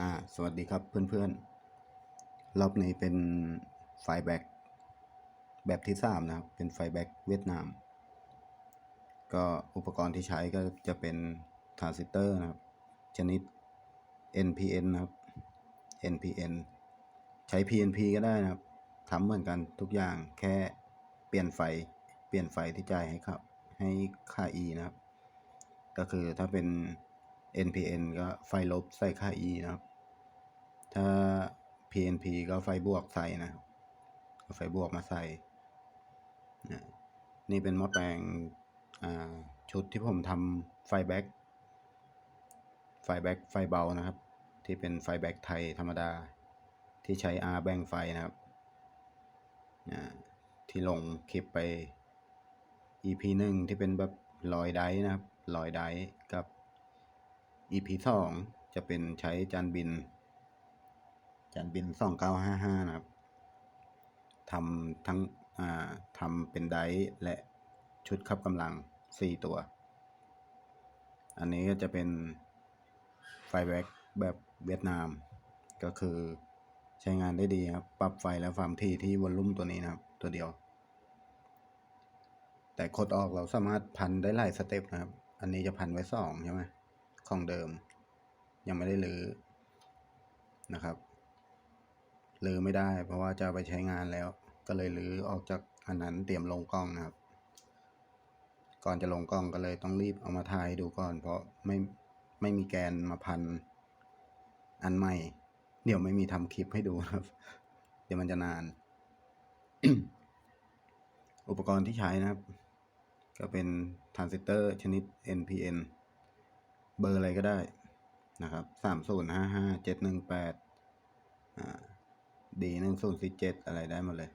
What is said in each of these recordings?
อ่าสวัสดีครับเพื่อนๆ รอบนี้เป็นไฟแบ็กแบบที่สามนะครับ เป็นไฟแบ็กเวียดนาม ก็อุปกรณ์ที่ใช้ก็จะเป็นทรานซิสเตอร์นะครับ ชนิด NPN นะครับ NPN ใช้ PNP ก็ได้นะครับทำเหมือนกันทุกอย่างแค่เปลี่ยนไฟ เปลี่ยนไฟที่จ่ายให้ครับ ให้ค่า E นะครับ ก็คือถ้าเป็น NPN ก็ไฟลบใส่ค่า E นะครับ ถ้า PNP ก็ไฟบวกใส่นะครับเอาไฟบวกมาใส่นะนี่เป็นหม้อแปลงชุดที่ผมทำไฟแบ็กไฟแบ็กไฟเบานะครับ ที่เป็นไฟแบ็กไทยธรรมดา ที่ใช้ R แบ่งไฟนะครับนะที่ลงคลิปไป EP หนึ่งที่เป็นแบบลอยไดนะครับลอยไดกับ EP สองจะเป็นใช้จานบิน จานบินสองเก้าห้าห้านะครับทำทั้งทำเป็นไดและชุดขับกำลังสี่ตัว อันนี้ก็จะเป็นไฟแบ็กแบบเวียดนาม ก็คือใช้งานได้ดีครับ ปรับไฟและความถี่ที่วอลลุ่มตัวนี้นะครับ ตัวเดียว แต่กดออกเราสามารถพันได้หลายสเต็ปนะครับ อันนี้จะพันไว้สองใช่ไหม ของเดิม ยังไม่ได้รื้อนะครับรื้อไม่ได้ เพราะว่าจะไปใช้งานแล้ว ก็เลยรื้อออกจากอันนั้นเตรียมลงกล้องนะครับ ก่อนจะลงกล้องก็เลยต้องรีบเอามาถ่ายดูก่อน เพราะไม่ไม่มีแกนมาพันอันใหม่ เดี๋ยวไม่มีทำคลิปให้ดูครับ เดี๋ยวมันจะนาน อุปกรณ์ที่ใช้นะครับ ก็เป็นทรานซิสเตอร์ชนิด NPN เบอร์อะไรก็ได้นะครับสามศูนย์ห้าห้าเจ็ดหนึ่งแปดดีหนึ่งศูนย์สี่เจ็ดอะไรได้หมดเลย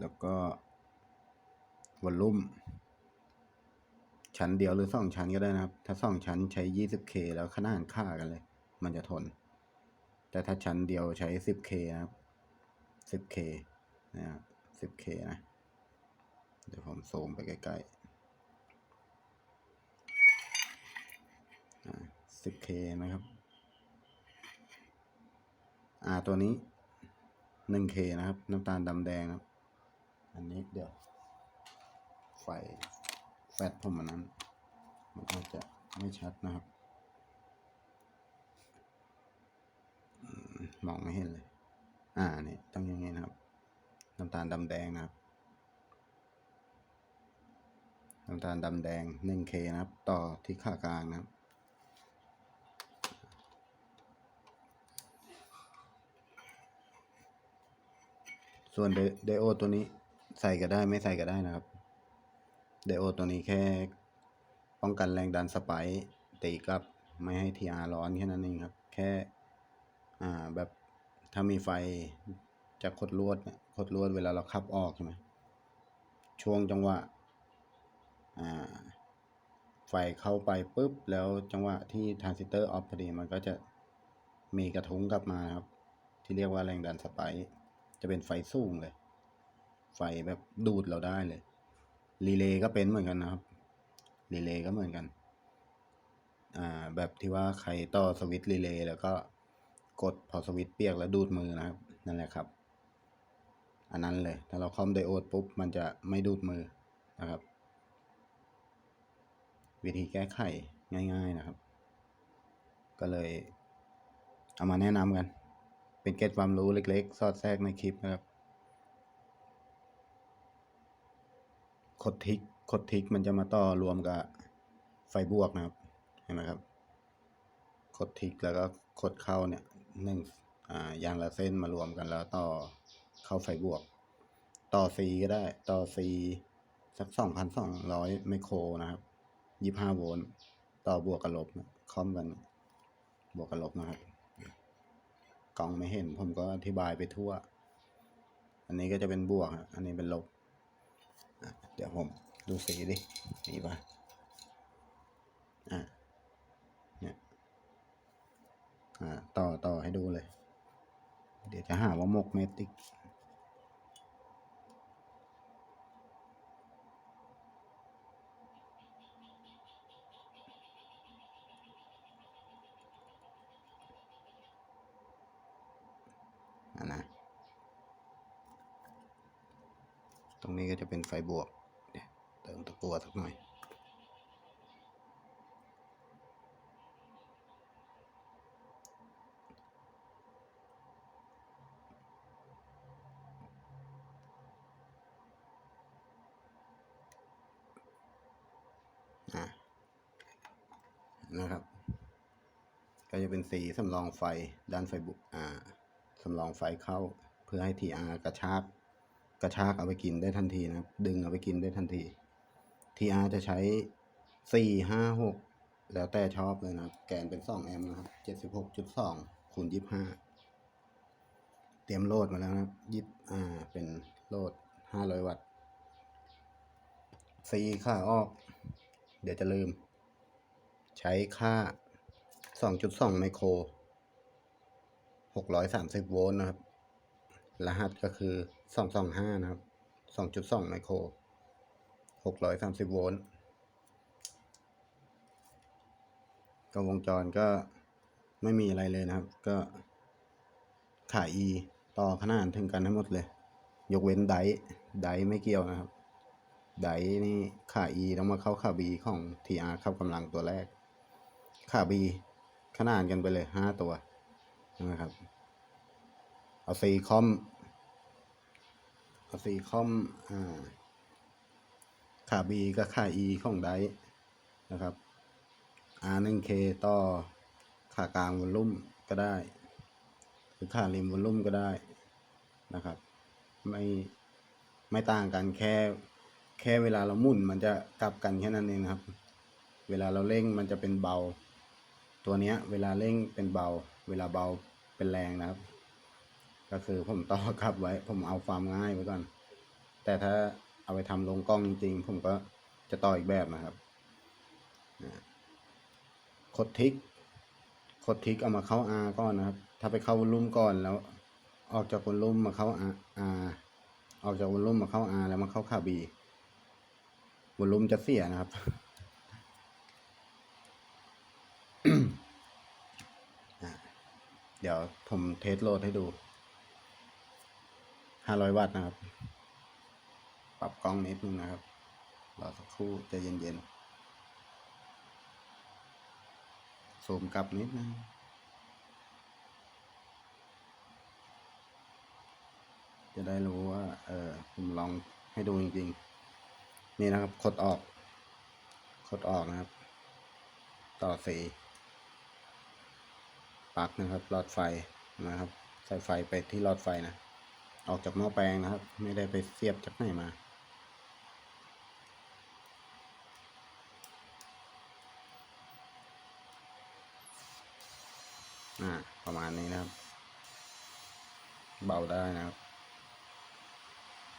แล้วก็วอลลุ่ม ชั้นเดียวหรือสองชั้นก็ได้นะครับ ถ้าสองชั้นใช้ยี่สิบเคแล้วขนาดค่ากันเลย มันจะทน แต่ถ้าชั้นเดียวใช้สิบเคนะครับสิบเคนะครับสิบเคนะ เดี๋ยวผมซูมไปใกล้ๆ สิบเคนะครับ อ่าตัวนี้หนึ่งเคนะครับ น้ำตาลดำแดงนะครับ อันนี้เดี๋ยว ไฟแฟตผมอันนั้น มันอาจจะไม่ชัดนะครับมมองไม่เห็นเลย อ่านี่ต้องอย่างนี้นะครับ น้ำตาลดำแดงนะครับน้ำตาลดำแดง 1K นะครับ ต่อที่ค่ากลางนะครับ ส่วนเดโอตัวนี้ใส่ก็ได้ไม่ใส่ก็ได้นะครับเดโอตัวนี้แค่ป้องกันแรงดันสไปตีกับไม่ให้ทีอาร้อนแค่นั้นเองครับ แค่อ่าแบบถ้ามีไฟจากขดลวดขดลวดเวลาเราขับออกใช่ไหมช่วงจังหวะอ่าไฟเข้าไปปุ๊บ แล้วจังหวะที่ทรานซิสเตอร์ออฟพอดีมันก็จะมีกระทุ้งกลับมาครับ ที่เรียกว่าแรงดันสไปร์ จะเป็นไฟสูงเลย ไฟแบบดูดเราได้เลยรีเลย์ก็เป็นเหมือนกันนะครับรีเลย์ก็เหมือนกัน อ่า แบบที่ว่าใครต่อสวิตช์รีเลย์แล้วก็กดพอสวิตช์เปียกแล้วดูดมือนะครับ นั่นแหละครับ อันนั้นเลย ถ้าเราคอมไดโอดปุ๊บ มันจะไม่ดูดมือนะครับ วิธีแก้ไขง่าย ๆนะครับ ก็เลย เอามาแนะนำกัน เป็นเกร็ดความรู้เล็กๆ สอดแทรกในคลิปนะครับ คดทิก คดทิกมันจะมาต่อรวมกับไฟบวกนะครับ เห็นไหมครับ คดทิกแล้วก็คดเข้าเนี่ยหนึ่งอ่ายางละเส้นมารวมกันแล้วต่อเข้าไฟบวก ต่อซีก็ได้ ต่อซีสักสองพันสองร้อยไมโครนะครับยี่ห้าโวลต์ต่อบวกกับลบคอมกัน บวกกับลบนะครับ กล้องไม่เห็น ผมก็อธิบายไปทั่ว อันนี้ก็จะเป็นบวก อันนี้เป็นลบ เดี๋ยวผมดูสีดินี่ปะอะเนี่ยอ่าต่อต่อให้ดูเลย เดี๋ยวจะหาว่ามกเมติก รงนี้ก็จะเป็นไฟบวกเดี๋ยเติมตะกัวสักหน่อยอะนะครับ ก็จะเป็นสีสำรองไฟด้านไฟบุอ่าสำรองไฟเข้าเพื่อให้ TR กระชาก กระชากเอาไปกินได้ทันทีนะครับ ดึงเอาไปกินได้ทันที TR จะใช้สี่ห้าหกแล้วแต่ชอบเลยนะครับ แกนเป็นสองแอมนะครับเจ็ดสิบหกจุดสองคูณยี่ห้าเตรียมโหลดมาแล้วนะครับยิบอ่าเป็นโหลดห้าร้อยวัตต์ซีค่าออก เดี๋ยวจะลืม ใช้ค่า2.2ไมโคร630โวลต์นะครับ รหัสก็คือ 225 นะครับ 2.2 ไมโคร 630 โวลต์ก็วงจรก็ไม่มีอะไรเลยนะครับ ก็ขา E ต่อขนานถึงกันทั้งหมดเลย ยกเว้นไดไดไม่เกี่ยวนะครับ ไดนี่ขา E ต้องมาเข้าขา B ของ TR เข้ากำลังตัวแรก ขา B ขนานกันไปเลยห้าตัวนะครับ เอาซีคอมเอาซีคอมอ่าขา B กับขา E ของไดนะครับ R1K ต่อขากลางวอลลุ่มก็ได้ หรือขาริมวอลลุ่มก็ได้นะครับ ไม่ไม่ต่างกันแค่แค่เวลาเราหมุนมันจะกลับกันแค่นั้นเองนะครับ เวลาเราเร่งมันจะเป็นเบา ตัวเนี้ย เวลาเร่งเป็นเบา เวลาเบาเป็นแรงนะครับ ก็คือผมต่อกลับไว้ ผมเอาความง่ายไว้ก่อน แต่ถ้าเอาไปทำลงกล้องจริงๆ ผมก็จะต่ออีกแบบนะครับนะคดทิกคดทิกเอามาเข้า R ก่อนนะครับ ถ้าไปเข้าวอลุ่มก่อนแล้ว ออกจากวอลลุ่มมาเข้า R R ออกจากวอลลุ่มมาเข้า R แล้วมาเข้าขา B วอลลุ่มจะเสียนะครับเดี๋ยวผมเทสโหลดให้ดู ห้าร้อยวัตต์นะครับ ปรับกล้องนิดนึงนะครับ รอสักครู่จะเย็นๆซูมกลับนิดนึงจะได้รู้ว่า เออผมลองให้ดูจริงๆ นี่นะครับ คดออก คดออกนะครับ ต่อสีปลั๊กนะครับ หลอดไฟนะครับ ใส่ไฟไปที่หลอดไฟนะ ออกจากหม้อแปลงนะครับ ไม่ได้ไปเสียบจากไหนมา อ่า ประมาณนี้นะครับ เบาได้นะครับ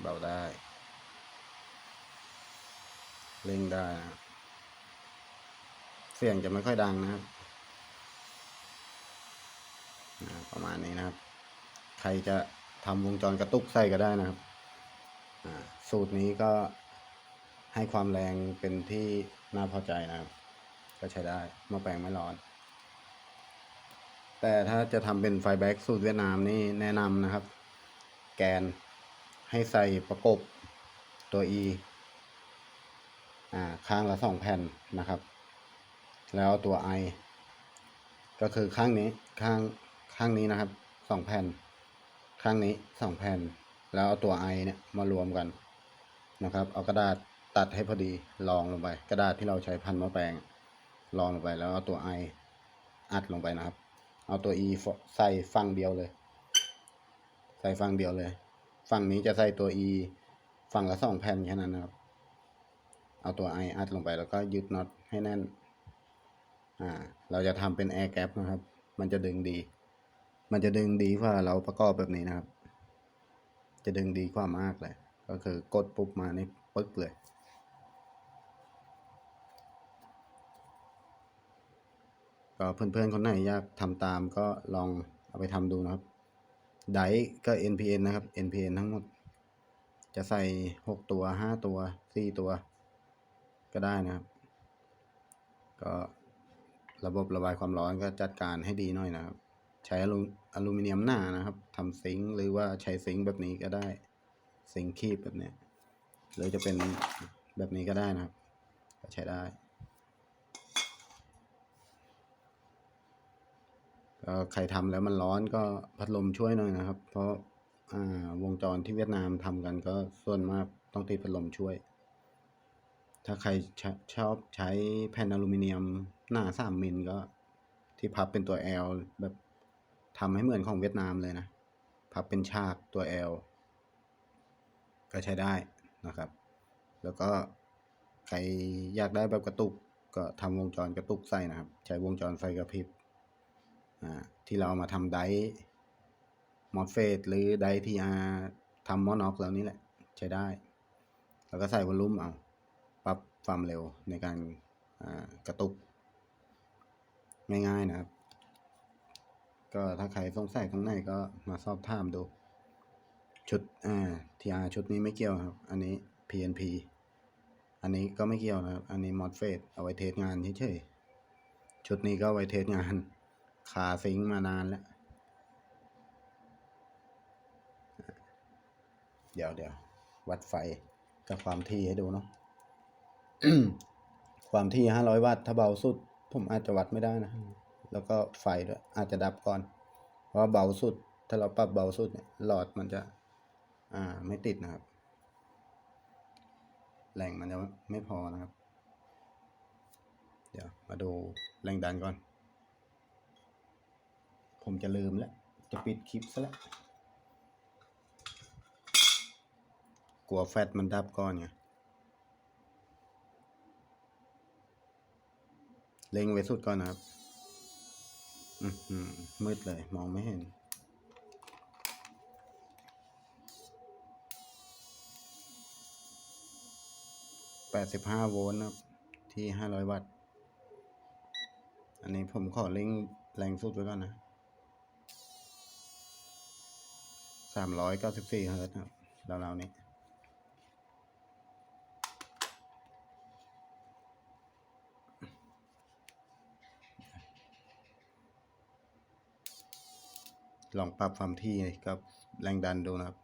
เบาได้ เร่งได้นะเสียงจะไม่ค่อยดังนะครับประมาณนี้นะครับ ใครจะ ทำวงจรกระตุกใส่ก็ได้นะครับ สูตรนี้ก็ให้ความแรงเป็นที่น่าพอใจนะครับ ก็ใช้ได้หม้อแปลงไม่ร้อน แต่ถ้าจะทำเป็นไฟแบ็กสูตรเวียดนามนี่แนะนำนะครับ แกนให้ใส่ประกบตัว E อ่าข้างละสองแผ่นนะครับ แล้วตัว I ก็คือข้างนี้ข้างข้างนี้นะครับสองแผ่น ข้างนี้สองแผ่น แล้วเอาตัว I เนี่ยมารวมกันนะครับ เอากระดาษตัดให้พอดีรองลงไป กระดาษที่เราใช้พันมะแปลงรองลงไปแล้วเอาตัว I อัดลงไปนะครับ เอาตัว E ใส่ฝั่งเดียวเลย ใส่ฝั่งเดียวเลย ฝั่งนี้จะใส่ตัว E ฝั่งละสองแผ่นแค่นั้นนะครับ เอาตัว I อัดลงไปแล้วก็ยึดน็อตให้แน่น อ่า เราจะทำเป็น air gap นะครับ มันจะดึงดี มันจะดึงดีกว่าเราประกอบแบบนี้นะครับ จะดึงดีกว่ามากเลย ก็คือกดปุ๊บมานี่ปึ๊กเลยก็เพื่อนๆคนไหนอยากทำตามก็ลองเอาไปทำดูนะครับ ไดก็ NPN นะครับ NPN ทั้งหมด จะใส่หกตัวห้าตัวสี่ตัว ก็ได้นะครับ ก็ระบบระบายความร้อนก็จัดการให้ดีหน่อยนะครับ ใช้อลูอลูมิเนียมหน้านะครับทำซิงค์หรือว่าใช้ซิงค์แบบนี้ก็ได้ซิงค์คีบแบบเนี้ยหรือจะเป็นแบบนี้ก็ได้นะครับ ก็ใช้ได้ก็ใครทำแล้วมันร้อนก็พัดลมช่วยหน่อยนะครับ เพราะอ่าวงจรที่เวียดนามทำกันก็ส่วนมากต้องติดพัดลมช่วย ถ้าใครชชอบใช้แผ่นอลูมิเนียมหน้าสามมิลก็ที่พับเป็นตัว L แบบ ทำให้เหมือนของเวียดนามเลยนะ พับเป็นฉากตัว L ก็ใช้ได้นะครับ แล้วก็ใครอยากได้แบบกระตุก ก็ทำวงจรกระตุกใส่นะครับ ใช้วงจรไฟกระพริบอ่าที่เราเอามาทำไดมอสเฟตหรือไดทีอาทำมอนอกแล้วนี่แหละ ใช้ได้ แล้วก็ใส่วอลลุ่มเอาปรับความเร็วในการอ่ากระตุก ง่ายๆนะครับ ก็ถ้าใครสงสัยตรงไหนก็มาสอบถามดู ชุดอ่าทีอาชุดนี้ไม่เกี่ยวครับ อันนี้ PNP อันนี้ก็ไม่เกี่ยวนะครับ อันนี้มอดเฟสเอาไว้เทสงานเฉยๆชุดนี้ก็ไว้เทสงานคาซิงมานานแล้ว เดี๋ยวเดี๋ยววัดไฟกับความที่ให้ดูเนาะความที่ห้าร้อยวัตต์ถ้าเบาสุด ผมอาจจะวัดไม่ได้นะ แล้วก็ไฟด้วยอาจจะดับก่อน เพราะเบาสุด ถ้าเราปรับเบาสุดเนี่ยหลอดมันจะอ่าไม่ติดนะครับ แรงมันจะไม่พอนะครับ เดี๋ยวมาดูแรงดันก่อน ผมจะลืมแล้ว จะปิดคลิปซะแล้ว กลัวแฟตมันดับก่อนไงเล็งไว้สุดก่อนนะครับ มืดเลย มองไม่เห็น แปดสิบห้าโวลต์นะที่ห้าร้อยวัตต์ อันนี้ผมขอเล็งแรงสุดไว้ก่อนนะสามร้อยเก้าสิบสี่เฮิร์ตซ์ครับราวๆนี้ ลองปรับความที่กับแรงดันดูนะครับ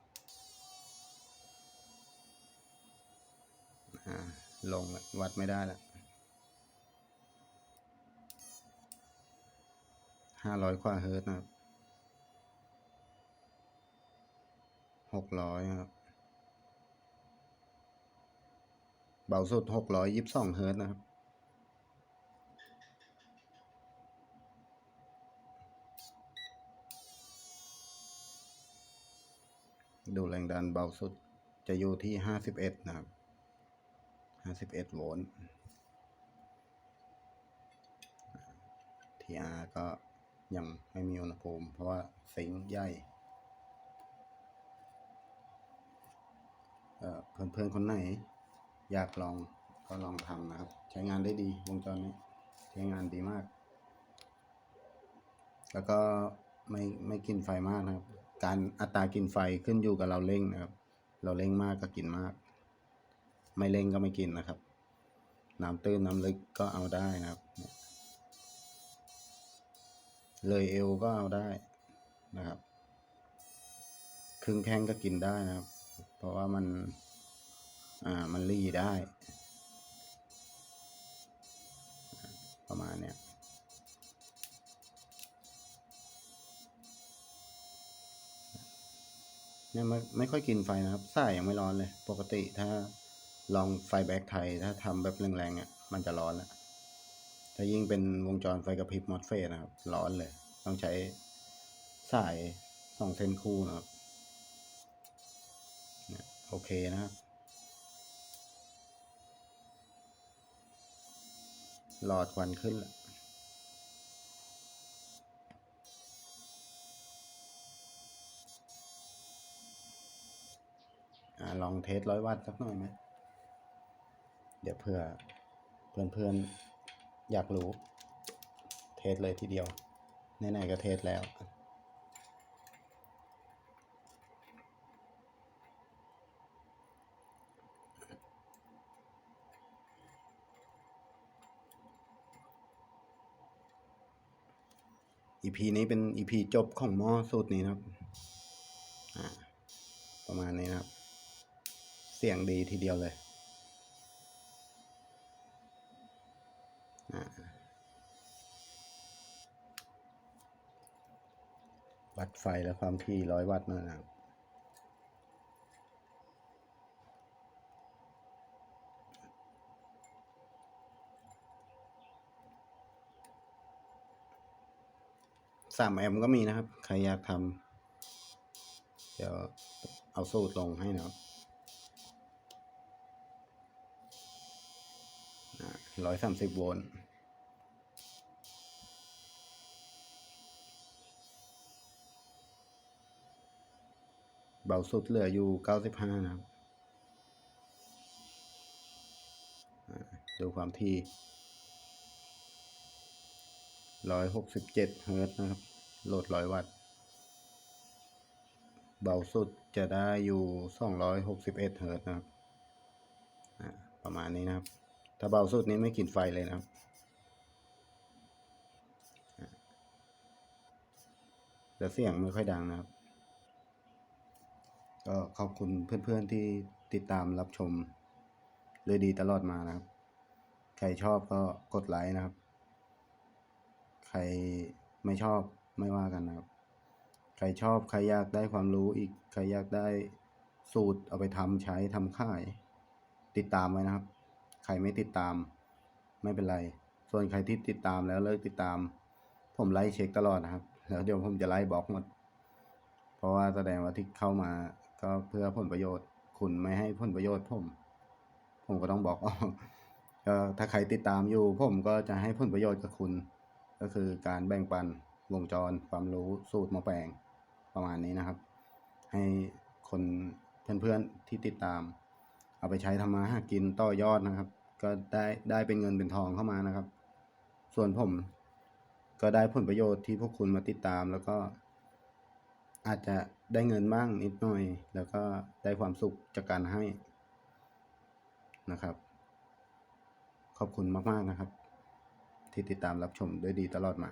ลงวัดไม่ได้แล้วห้าร้อยกว่าเฮิร์ตนะครับหกร้อยครับ เบาสุดหกร้อยยิบสองเฮิร์ตนะครับ ดูแรงดันเบาสุดจะอยู่ที่ห้าสิบเอ็ดนะครับห้าสิบเอ็ดโวลต์ทีอาร์ก็ยังไม่มีอุณหภูมิ เพราะว่าสิงใหญ่เพื่อนๆคนไหน อยากลองก็ลองทำนะครับ ใช้งานได้ดีวงจรนี้ใช้งานดีมาก แล้วก็ไม่ไม่กินไฟมากนะครับ การอัตรากินไฟขึ้นอยู่กับเราเร่งนะครับ เราเร่งมากก็กินมาก ไม่เร่งก็ไม่กินนะครับ น้ำตื้นน้ำลึกก็เอาได้นะครับ เลยเอวก็เอาได้นะครับ ครึ่งแข้งก็กินได้นะครับ เพราะว่ามันอ่ามันรีได้ ประมาณเนี้ย เนี่ยไม่ไม่ค่อยกินไฟนะครับสายยังไม่ร้อนเลย ปกติถ้าลองไฟแบ็กไทย ถ้าทำแบบแรงๆอะมันจะร้อนแล้วถ้ายิ่งเป็นวงจรไฟกระพริบมอสเฟสนะครับ ร้อนเลย ต้องใช้สายสองเส้นคู่นะครับเนี่ยโอเคนะครับ หลอดควันขึ้นแล้ว ลองเทสร้อยวัตต์สักหน่อยไหมเดี๋ยวเพื่อเพื่อนๆอยากรู้ เทสเลยทีเดียวไหนๆก็เทสแล้ว EP นี้เป็น EP จบของหม้อสูตรนี้นะครับ ประมาณนี้นะครับ สียงดีทีเดียวเลย วัดไฟและความถี่ร้อยวัตต์นะครับสามแอมก็มีนะครับ ใครอยากทำเดี๋ยวเอาสูตรลงให้นะครับ ร้อยสามสิบโวลต์เบาสุดเหลืออยู่เก้าสิบห้านะครับ ดูความที่ร้อยหกสิบเจ็ดเฮิร์ตนะครับ โหลดร้อยวัตต์ เบาสุดจะได้อยู่สองร้อยหกสิบเอ็ดเฮิร์ตนะครับ ประมาณนี้นะครับ ถ้าเบาสุดนี้ไม่กินไฟเลยนะครับ แต่เสียงไม่ค่อยดังนะครับ ก็ขอบคุณเพื่อนๆที่ติดตามรับชมเลยดีตลอดมานะครับ ใครชอบก็กดไลค์นะครับ ใครไม่ชอบไม่ว่ากันนะครับ ใครชอบใครอยากได้ความรู้อีก ใครอยากได้สูตรเอาไปทำใช้ทำค่าย ติดตามไว้นะครับ ใครไม่ติดตาม ไม่เป็นไร ส่วนใครที่ติดตามแล้วเลิกติดตาม ผมไล่เช็คตลอดนะครับ แล้วเดี๋ยวผมจะไล่บล็อกหมด เพราะว่าแสดงว่าที่เข้ามาก็เพื่อผลประโยชน์ คุณไม่ให้ผลประโยชน์ผม ผมก็ต้องบอกออกก็ถ้าใครติดตามอยู่ ผมก็จะให้ผลประโยชน์กับคุณ ก็คือการแบ่งปันวงจรความรู้สูตรมาแปลงประมาณนี้นะครับ ให้คนเพื่อนๆที่ติดตาม เอาไปใช้ทำมาหากินต่อยอดนะครับ ก็ได้ได้เป็นเงินเป็นทองเข้ามานะครับ ส่วนผมก็ได้ผลประโยชน์ที่พวกคุณมาติดตามแล้วก็ อาจจะได้เงินบ้างนิดหน่อย แล้วก็ได้ความสุขจากการให้นะครับ ขอบคุณมาก ๆ นะครับ ที่ติดตามรับชมด้วยดีตลอดมา